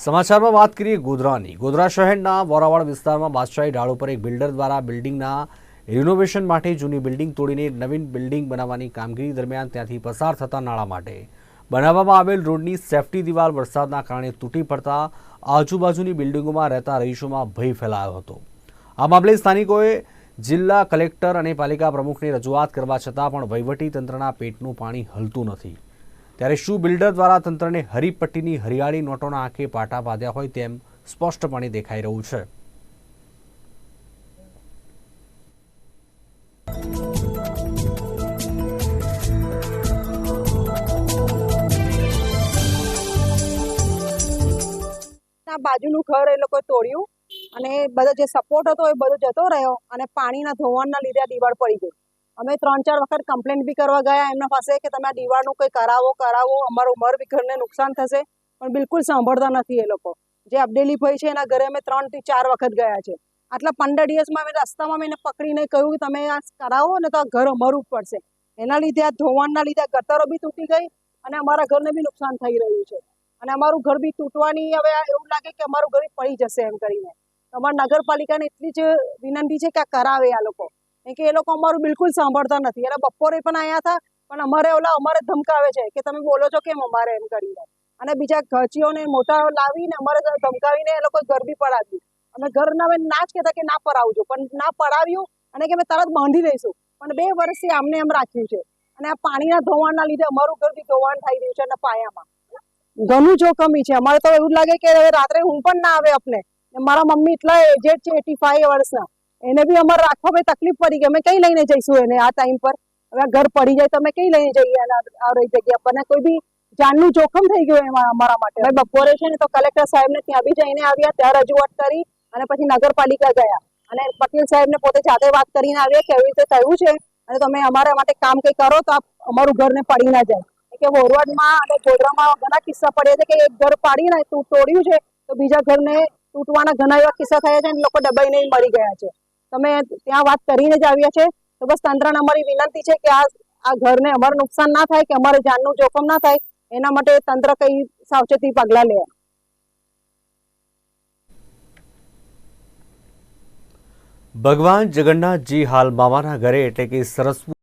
સમાચારમાં વાત કરીએ ગોધરાની. ગોધરા શહેરના વોરાવાડ વિસ્તારમાં બાદશાહી ઢાળ ઉપર એક બિલ્ડર દ્વારા બિલ્ડિંગના રિનોવેશન માટે જૂની બિલ્ડિંગ તોડીને નવીન બિલ્ડિંગ બનાવવાની કામગીરી દરમિયાન ત્યાંથી પસાર થતા નાળા માટે. બનાવવામાં આવેલ રોડની સેફટી દિવાલ વરસાદના કારણે તૂટી પડતા આજુબાજુની બિલ્ડિંગોમાં રહેતા રહીશોમાં ભય ફેલાયો હતો. આ મામલે સ્થાનિકોએ જિલ્લા કલેક્ટર અને પાલિકા પ્રમુખને રજૂઆત કરવા છતાં પણ વહીવટી તંત્રના પેટનું પાણી હલતું નથી. ત્યારે શું બિલ્ડર દ્વારા તંત્રને હરીપટ્ટીની હરિયાળી નોટોના આંખે પાટા બાંધ્યા હોય તેમ સ્પષ્ટપણે દેખાઈ રહ્યું છે. બાજુનું ઘર એ લોકોએ તોડ્યું અને બધો જે સપોર્ટ હતો એ બધો જતો રહ્યો અને પાણીના ધોવાણના લીધે દિવાળ પડી ગઈ. અમે ત્રણ ચાર વખત કમ્પ્લેન બી કરવા ગયા એમના પાસે કે તમે આ દિવાળનું કંઈ કરાવો કરાવો, અમારું ઉમર બી ઘરને નુકસાન થશે. પણ બિલકુલ સાંભળતા નથી એ લોકો. જે અબડેલી ભાઈ છે એના ઘરે અમે ત્રણથી ચાર વખત ગયા છે. આટલા પંદર દિવસમાં અમે રસ્તામાં મેં પકડીને કહ્યું કે તમે આ કરાવો ને તો આ ઘર અમારું પડશે. એના લીધે આ ધોવાણના લીધે ગતરો બી તૂટી ગઈ અને અમારા ઘરને બી નુકસાન થઈ રહ્યું છે. અને અમારું ઘર બી તૂટવાની હવે એવું લાગે કે અમારું ઘર પડી જશે એમ કરીને. અમારા નગરપાલિકાને એટલી જ વિનંતી છે કે આ કરાવે આ લોકો. કેમ કે એ લોકો અમારું બિલકુલ સાંભળતા નથી. એટલે બપોરે પણ આવ્યા હતા, પણ અમારે ઓલા, અમારે ધમકાવે છે કે તમે બોલો છો કેમ અમારે એમ કરીને. અને બીજા ઘચીઓને મોટા લાવીને અમારે ધમકાવીને એ લોકો ઘર બી પડાવ્યું. અમે ઘરના અમે ના જ કહેતા કે ના પડાવજો, પણ ના પડાવ્યું અને કે અમે તરત બાંધી દઈશું પણ બે વર્ષથી આમને એમ રાખ્યું છે. અને આ પાણીના ધોવાણના લીધે અમારું ઘર બી ધોવાણ થઈ રહ્યું છે અને પાયામાં. ઘણું જોખમી છે. અમારે તો એવું લાગે કે રાત્રે હું પણ ના આવે આપને મારા મમ્મી એટલા એજેડ છે એટી ફાઈવ વર્ષના. એને બી અમારે ભાઈ તકલીફ પડી ગઈ. અમે કઈ લઈને જઈશું એને આ ટાઈમ પર? હવે ઘર પડી જાય તો અમે કઈ લઈને જઈએ આ રહી જગ્યા પર? કોઈ બી જાનનું જોખમ થઈ ગયું એમાં અમારા માટે. બપોરે છે ને તો કલેક્ટર સાહેબને ત્યાં બી જઈને આવ્યા, ત્યાં રજૂઆત કરી અને પછી નગરપાલિકા ગયા. અને પટેલ સાહેબને પોતે જાતે વાત કરીને આવ્યા કે એવી રીતે થયું છે અને તમે અમારા માટે કામ કંઈ કરો તો અમારું અમારું ઘરને પડી ના જાય. કે હોરવાડમાં અને ગોધરામાં ઘણા કિસ્સા પડ્યા છે કે એક ઘર પાડીને તોડ્યું છે તો બીજા ઘરને તૂટવાના ઘણા એવા કિસ્સા થયા છે અને લોકો દબાઈને મરી ગયા છે. તમે ત્યાં વાત કરીને જ આવ્યા છે, તો બસ તંત્રને અમારી વિનંતી છે કે આ આ ઘરને અમારું નુકસાન ના થાય કે અમારે જાનનું જોખમ ના થાય, એના માટે તંત્ર કઈ સાવચેતી પગલાં લે. ભગવાન જગન્નાથજી હાલ મામાના ઘરે એટલે કે સરસપુર